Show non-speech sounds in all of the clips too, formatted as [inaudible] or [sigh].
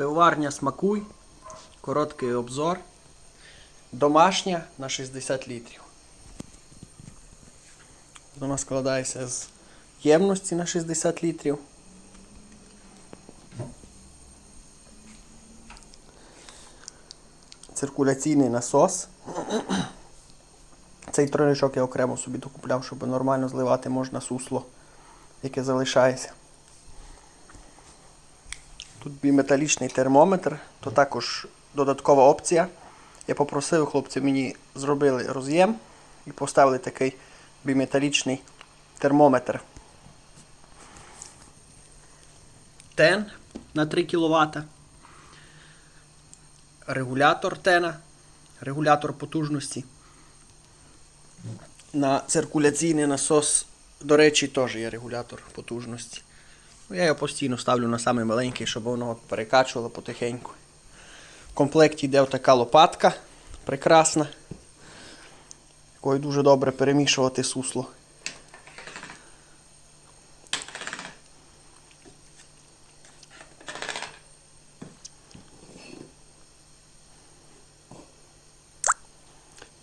Пивоварня смакуй. Короткий обзор. Домашня на 60 літрів. Вона складається з ємності на 60 літрів. Циркуляційний насос. Цей тройничок я окремо собі докупляв, щоб нормально зливати можна сусло, яке залишається. Тут біметалічний термометр, то також додаткова опція. Я попросив хлопці мені зробили роз'єм і поставили такий біметалічний термометр. Тен на 3 кВт. Регулятор тена, регулятор потужності. На циркуляційний насос, до речі, теж є регулятор потужності. Я його постійно ставлю на самий маленький, щоб воно перекачувало потихеньку. В комплекті йде така лопатка прекрасна, якою дуже добре перемішувати сусло.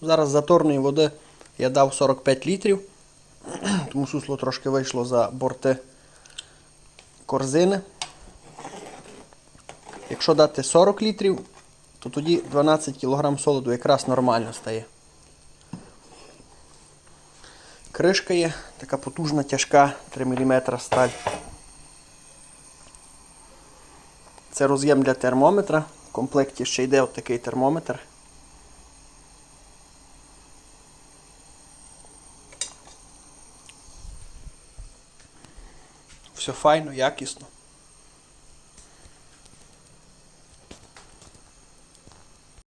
Зараз заторної води я дав 45 літрів, [clears throat] тому сусло трошки вийшло за борти корзини. Якщо дати 40 літрів, то тоді 12 кг солоду якраз нормально стає. Кришка є, така потужна, тяжка, 3 мм сталь. Це роз'єм для термометра. В комплекті ще йде от такий термометр. Все файно, якісно.